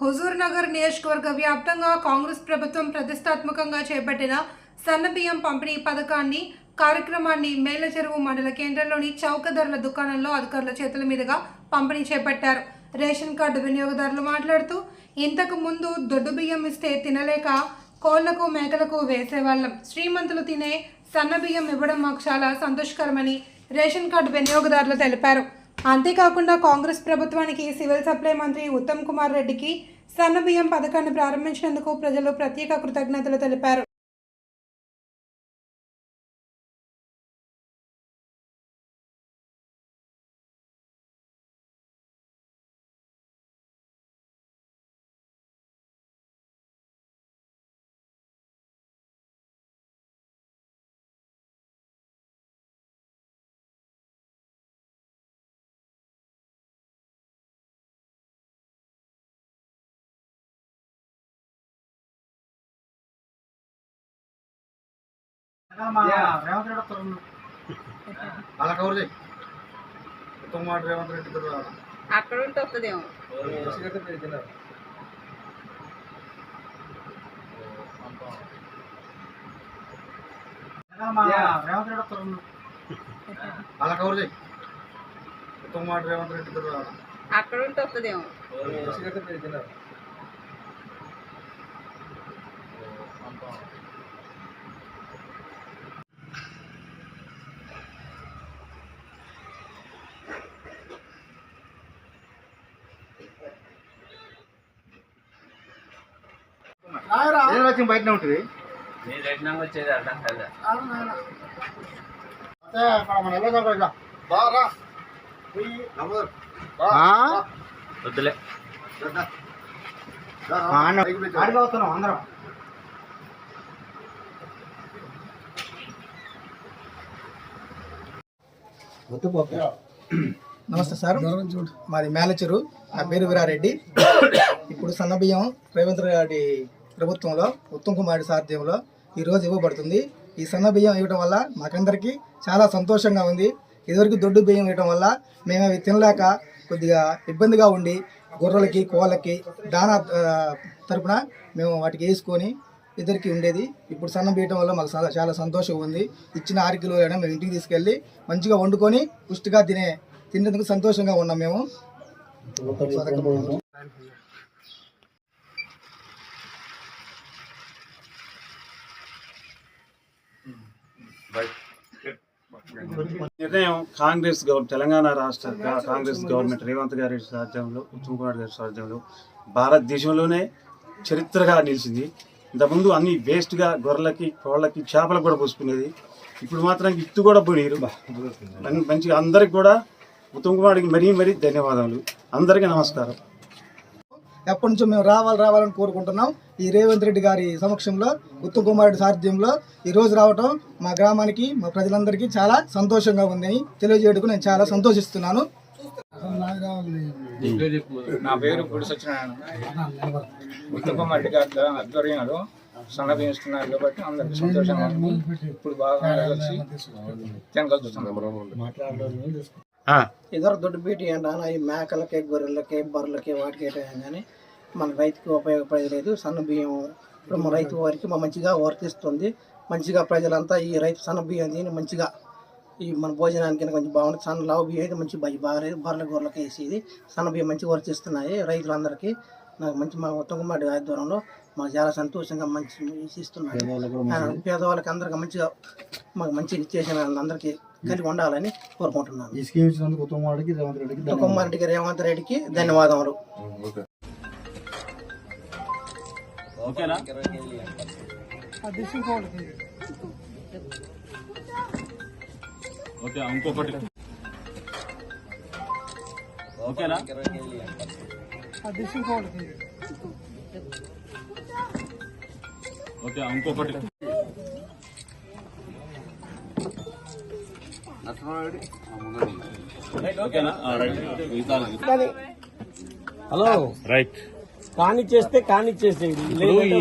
హుజూర్ నగర్ నియోజకవర్గ వ్యాప్తంగా కాంగ్రెస్ ప్రభుత్వం ప్రతిష్టాత్మకంగా చేపట్టిన సన్నబియ్యం పంపిణీ పథకాన్ని కార్యక్రమాన్ని మేలచెరువు మండల కేంద్రంలోని చౌక ధరల దుకాణంలో అధికారుల చేతుల మీదుగా పంపిణీ చేపట్టారు. రేషన్ కార్డు వినియోగదారులు మాట్లాడుతూ ఇంతకు ముందు దొడ్డు బియ్యం ఇస్తే తినలేక కోళ్ళకు మేకలకు వేసేవాళ్ళం. శ్రీమంతులు తినే సన్న బియ్యం ఇవ్వడం మాకు చాలా సంతోషకరమని రేషన్ కార్డు వినియోగదారులు తెలిపారు. అంతేకాకుండా కాంగ్రెస్ ప్రభుత్వానికి సివిల్ సప్లై మంత్రి ఉత్తమ్ కుమార్ రెడ్డికి సన్న బియ్యం పథకాన్ని ప్రారంభించినందుకు ప్రజలు ప్రత్యేక కృతజ్ఞతలు తెలిపారు. రెడ్డి ఇద్దరు రావాలి. అక్కడ ఉంటే వస్తుందేమో. నవ్వు. బా, బా. వద్దులే. దా, దా. దా, రా. ఆడిగా వస్తున్నాం అందరం. నమస్తే సార్. మాది మేలచెరు. నా పేరు వీరారెడ్డి. ఇప్పుడు సన్నబియ్యం రేవంత్ రెడ్డి ప్రభుత్వంలో ఉత్తమ్ కుమార్ సారథ్యంలో ఈరోజు ఇవ్వబడుతుంది. ఈ సన్నబియ్యం ఇవ్వడం వల్ల మాకందరికీ చాలా సంతోషంగా ఉంది. ఇదివరకు దొడ్డు బియ్యం ఇవ్వడం వల్ల మేము అవి తినలేక కొద్దిగా ఇబ్బందిగా ఉండి గొర్రెలకి కోళ్ళకి దానా తరపున మేము వాటికి వేసుకొని ఇద్దరికి ఉండేది. ఇప్పుడు సన్నం బియ్యడం వల్ల మాకు చాలా చాలా సంతోషంగా ఉంది. ఇచ్చిన ఆరు కిలోలైనా మేము ఇంటికి తీసుకెళ్ళి మంచిగా వండుకొని పుష్టిగా తినే తినేందుకు సంతోషంగా ఉన్నాం మేము. నిర్ణయం కాంగ్రెస్ గవర్నమెంట్ తెలంగాణ రాష్ట్ర కాంగ్రెస్ గవర్నమెంట్ రేవంత్ గారి సాధ్యంలో ఉత్తమ్ కుమార్ గారి సాధ్యంలో భారతదేశంలోనే చరిత్రగా నిలిచింది. ఇంతకుముందు అన్ని వేస్ట్గా గొర్రెలకి కోళ్ళకి చేపలకు కూడా పోసుకునేది. ఇప్పుడు మాత్రం ఇత్తు కూడా పోనీరు. మంచిగా అందరికి కూడా ఉత్తమ్ కుమార్కి మరీ మరీ ధన్యవాదాలు. అందరికీ నమస్కారం. ఎప్పటి నుంచో మేము రావాలి రావాలని కోరుకుంటున్నాం. ఈ రేవంత్ రెడ్డి గారి సమక్షంలో ఉత్తమ్ కుమార్ రెడ్డి సారథ్యంలో ఈ రోజు రావటం మా గ్రామానికి మా ప్రజలందరికీ చాలా సంతోషంగా ఉందని తెలియజేయడానికి నేను చాలా సంతోషిస్తున్నాను. నా పేరు గుడి సత్యనారాయణ. ఉత్తమరెడ్డి గారి ఆధ్వర్యంలో కాబట్టి అందరికి సంతోషంగా ఇప్పుడు బాగా కలిసి తినగలుగుతున్నాం ఇతర దొడ్డు బీటి అంటాను అవి మేకలకి గొర్రెలకి బర్రెలకి వాటికి కానీ మన రైతుకి ఉపయోగపడలేదు సన్న బియ్యం ఇప్పుడు మన రైతు వారికి మా మంచిగా వర్తిస్తుంది. మంచిగా ప్రజలంతా ఈ రైతు సన్న బియ్యం తిని మంచిగా ఈ మన భోజనానికి కొంచెం బాగుంటుంది. సన్న లావు బియ్యం అయితే మంచి బాగా బాగలేదు బర్రెల గొర్రెలకి వేసేది. సన్న బియ్యం మంచిగా వర్తిస్తున్నాయి రైతులందరికీ. నాకు మంచి మా ఉత్తమ కుమార్ ఆధ్వర్యంలో మాకు చాలా సంతోషంగా మంచి ఇస్తున్నారు పేదవాళ్ళకి అందరికి మంచిగా మాకు మంచిగా ఇచ్చేసిన అందరికీ కలిగి ఉండాలని కోరుకుంటున్నాను. ఈ స్కీమ్ ఇచ్చినందుకు ఉత్తమ వాడికి రేవంత్ రెడ్డికి కుమారెడ్డికి రేవంత్ రెడ్డికి ధన్యవాదములు. ఓకేనా? ఓకే ఇంకొకటి. ఓకేనా? ఓకే ఇంకొకటి. Hello right. కాని చేస్తే కాని చేసేది